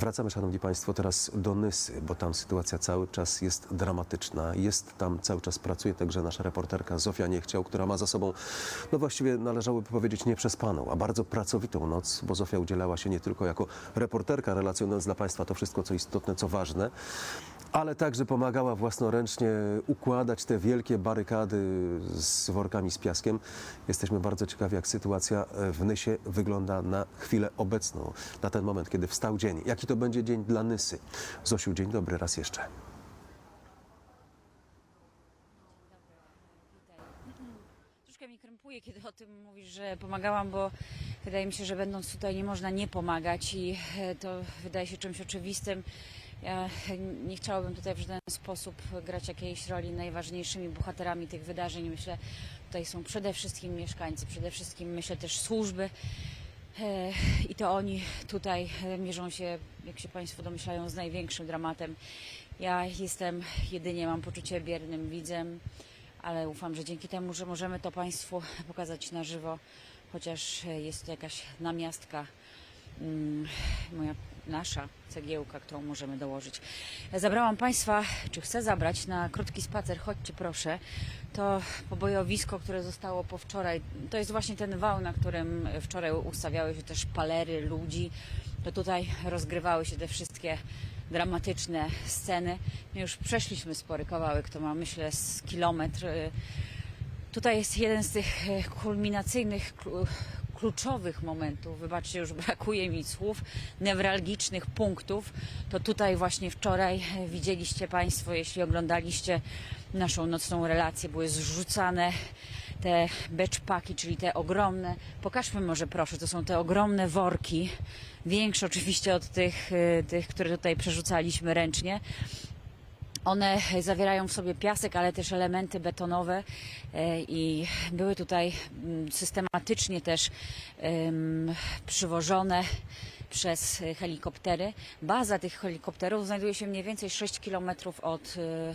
Wracamy, Szanowni Państwo, teraz do Nysy, bo tam sytuacja cały czas jest dramatyczna. Jest tam, cały czas pracuje także nasza reporterka Zofia Niechciał, która ma za sobą, no właściwie należałoby powiedzieć nieprzespaną, a bardzo pracowitą noc, bo Zofia udzielała się nie tylko jako reporterka, relacjonując dla Państwa to wszystko, co istotne, co ważne, ale także pomagała własnoręcznie układać te wielkie barykady z workami z piaskiem. Jesteśmy bardzo ciekawi, jak sytuacja w Nysie wygląda na chwilę obecną, na ten moment, kiedy wstał dzień. Jaki to będzie dzień dla Nysy? Zosiu, dzień dobry raz jeszcze. Troszkę mi krępuje, kiedy o tym mówisz, że pomagałam, bo wydaje mi się, że będąc tutaj nie można nie pomagać i e, to wydaje się czymś oczywistym. Ja nie chciałabym tutaj w żaden sposób grać jakiejś roli najważniejszymi bohaterami tych wydarzeń. Myślę, tutaj są przede wszystkim mieszkańcy, przede wszystkim myślę też służby. E, I to oni tutaj e, mierzą się, jak się Państwo domyślają, z największym dramatem. Ja jestem jedynie, mam poczucie biernym widzem, ale ufam, że dzięki temu, że możemy to Państwu pokazać na żywo, chociaż jest to jakaś namiastka, mm, moja, nasza cegiełka, którą możemy dołożyć. Zabrałam Państwa, czy chcę zabrać na krótki spacer, chodźcie proszę. To pobojowisko, które zostało po wczoraj, to jest właśnie ten wał, na którym wczoraj ustawiały się też palery ludzi. To tutaj rozgrywały się te wszystkie dramatyczne sceny. My już przeszliśmy spory kawałek, to ma myślę z kilometr. Tutaj jest jeden z tych kulminacyjnych, kluczowych momentów. Wybaczcie, już brakuje mi słów, newralgicznych punktów. To tutaj właśnie wczoraj widzieliście Państwo, jeśli oglądaliście naszą nocną relację, były zrzucane te beczpaki, czyli te ogromne, pokażmy może proszę, to są te ogromne worki, większe oczywiście od tych, e, tych które tutaj przerzucaliśmy ręcznie. One zawierają w sobie piasek, ale też elementy betonowe e, i były tutaj mm, systematycznie też przywożone przez helikoptery. Baza tych helikopterów znajduje się mniej więcej 6 kilometrów od, e,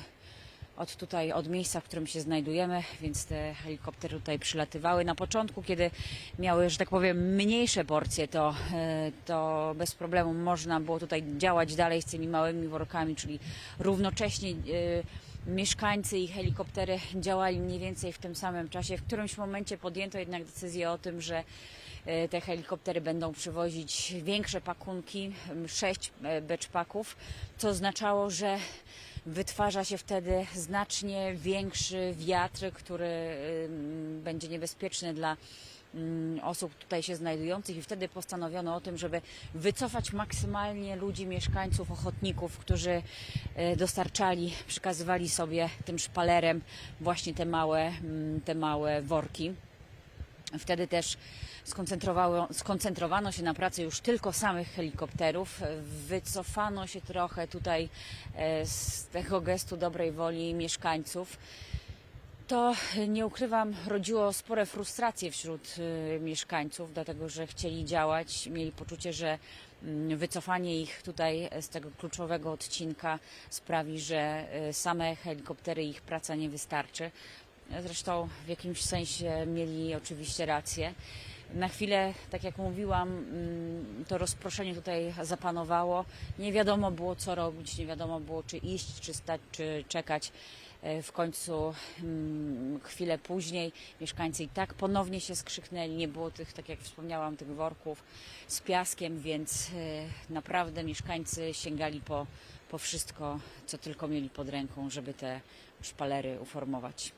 od tutaj, od miejsca, w którym się znajdujemy, więc te helikoptery tutaj przylatywały. Na początku, kiedy miały, że tak powiem, mniejsze porcje, to, e, to bez problemu można było tutaj działać dalej z tymi małymi workami, czyli równocześnie e, mieszkańcy i helikoptery działali mniej więcej w tym samym czasie. W którymś momencie podjęto jednak decyzję o tym, że e, te helikoptery będą przywozić większe pakunki, sześć beczpaków, co oznaczało, że wytwarza się wtedy znacznie większy wiatr, który będzie niebezpieczny dla osób tutaj się znajdujących i wtedy postanowiono o tym, żeby wycofać maksymalnie ludzi, mieszkańców, ochotników, którzy e, dostarczali, przekazywali sobie tym szpalerem właśnie te małe, te małe worki. Wtedy też skoncentrowano się na pracy już tylko samych helikopterów. Wycofano się trochę tutaj e, z tego gestu dobrej woli mieszkańców. To nie ukrywam, rodziło spore frustracje wśród y, mieszkańców, dlatego że chcieli działać, mieli poczucie, że mm, wycofanie ich tutaj z tego kluczowego odcinka sprawi, że same helikoptery, ich praca nie wystarczy. Zresztą w jakimś sensie mieli oczywiście rację. Na chwilę, tak jak mówiłam, mm, to rozproszenie tutaj zapanowało. Nie wiadomo było, co robić, nie wiadomo było, czy iść, czy stać, czy czekać. E, W końcu mm, chwilę później mieszkańcy i tak ponownie się skrzyknęli. Nie było tych, tak jak wspomniałam, tych worków z piaskiem, więc e, naprawdę mieszkańcy sięgali po, po wszystko, co tylko mieli pod ręką, żeby te szpalery uformować.